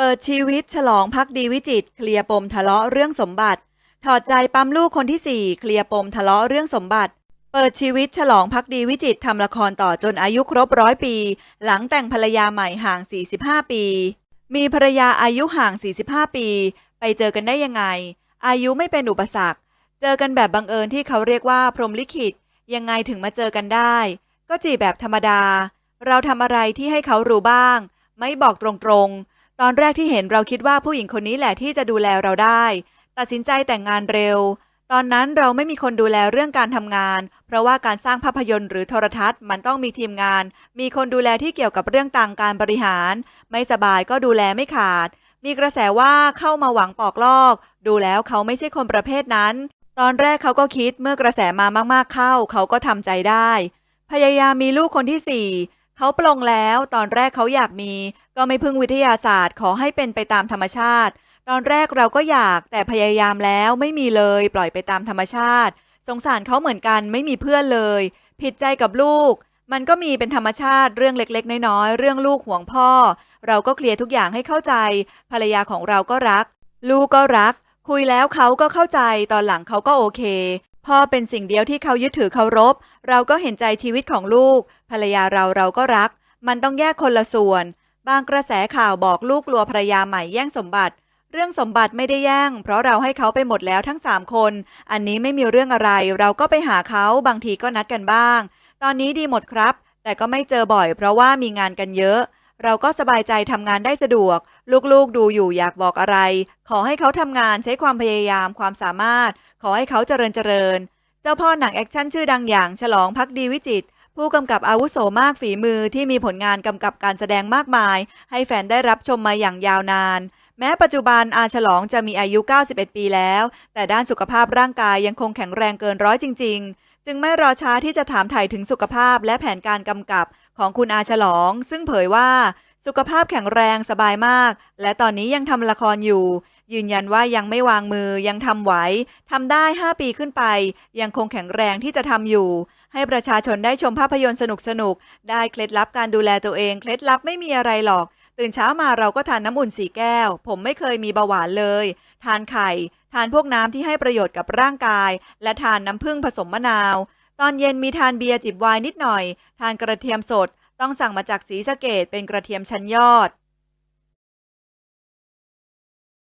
เปิดชีวิตฉลองพักดีวิจิตเคลียร์ปมทะเลาะเรื่องสมบัติ ถอดใจปั๊มลูกคนที่สี่เคลียร์ปมทะเลาะเรื่องสมบัติ เปิดชีวิตฉลองพักดีวิจิตทำละครต่อจนอายุครบร้อยปี หลังแต่งภรรยาใหม่ห่าง 45 ปี มีภรรยาอายุห่าง 45 ปี ไปเจอกันได้ยังไง อายุไม่เป็นอุปสรรค เจอกันแบบบังเอิญที่เขาเรียกว่าพรหมลิขิต ยังไงถึงมาเจอกันได้ ก็จีบแบบธรรมดา เราทำอะไรที่ให้เขารู้บ้าง ไม่บอกตรงๆ ตอนแรกที่เห็นเราคิดว่าผู้หญิงคนนี้แหละที่จะดูแลเราได้ ตัดสินใจแต่งงานเร็ว ตอนนั้นเราไม่มีคนดูแลเรื่องการทำงาน เพราะว่าการสร้างภาพยนตร์หรือโทรทัศน์มันต้องมีทีมงาน มีคนดูแลที่เกี่ยวกับเรื่องต่างการบริหาร ไม่สบายก็ดูแลไม่ขาด มีกระแสว่าเข้ามาหวังปอกลอก ดูแล้วเขาไม่ใช่คนประเภทนั้น ตอนแรกเขาก็คิดเมื่อกระแสมามากๆเข้า เขาก็ทำใจได้ พยายามมีลูกคนที่สี่ เขาปลงแล้ว ตอนแรกเขาอยากมี ก็ไม่พึ่งวิทยาศาสตร์ ขอให้เป็นไปตามธรรมชาติ ตอนแรกเราก็อยากแต่พยายามแล้วไม่มีเลยปล่อยไปตามธรรมชาติ สงสารเขาเหมือนกันไม่มีเพื่อนเลย ผิดใจกับลูก มันก็มีเป็นธรรมชาติเรื่องเล็กๆ น้อยๆ เรื่องลูกห่วงพ่อ เราก็เคลียร์ทุกอย่างให้เข้าใจ ภรรยาของเราก็รัก ลูกก็รัก คุยแล้วเขาก็เข้าใจ ตอนหลังเขาก็โอเค พ่อเป็นสิ่งเดียวที่เขายึดถือเคารพ เราก็เห็นใจชีวิตของลูก ภรรยาเราเราก็รัก มันต้องแยกคนละส่วน บางกระแสข่าวบอกลูกกลัวภรรยาใหม่แย่งสมบัติ เรื่องสมบัติไม่ได้แย่ง เพราะเราให้เขาไปหมดแล้วทั้งสามคน อันนี้ไม่มีเรื่องอะไร เราก็ไปหาเขาบางทีก็นัดกันบ้าง ตอนนี้ดีหมดครับ แต่ก็ไม่เจอบ่อย เพราะว่ามีงานกันเยอะ เราก็สบายใจทำงานได้สะดวก ลูกๆดูอยู่อยากบอกอะไร ขอให้เขาทำงานใช้ความพยายามความสามารถ ขอให้เขาเจริญเจริญ เจ้าพ่อหนังแอคชั่นชื่อดังอย่างฉลองพักดีวิจิตผู้กำกับอาวุโสมากฝีมือที่มีผลงานกำกับการแสดงมากมาย ให้แฟนได้รับชมมาอย่างยาวนาน แม้ปัจจุบันอาฉลองจะมีอายุ 91 ปีแล้ว แต่ด้านสุขภาพร่างกายยังคงแข็งแรงเกินร้อยจริง ๆ จึงไม่รอช้าที่จะถามไถ่ถึงสุขภาพและแผนการกำกับของคุณอาฉลอง ซึ่งเผยว่าสุขภาพแข็งแรงสบายมาก และตอนนี้ยังทำละครอยู่ ยืนยันว่ายังไม่วางมือยังทำไหวทำได้ 5 ปีขึ้นไป ยังคงแข็งแรงที่จะทำอยู่ ให้ประชาชนได้ชมภาพยนตร์สนุกๆได้เคล็ดลับการดูแลตัวเอง เคล็ดลับไม่มีอะไรหรอก ตื่นเช้ามาเราก็ทานน้ำอุ่นสีแก้ว ผมไม่เคยมีเบาหวานเลย ทานไข่ ทานพวกน้ำที่ให้ประโยชน์กับร่างกาย และทานน้ำผึ้งผสมมะนาว ตอนเย็นมีทานเบียร์จิบไวน์นิดหน่อย ทานกระเทียมสด ต้องสั่งมาจากสีสะเกดเป็นกระเทียมชั้นยอด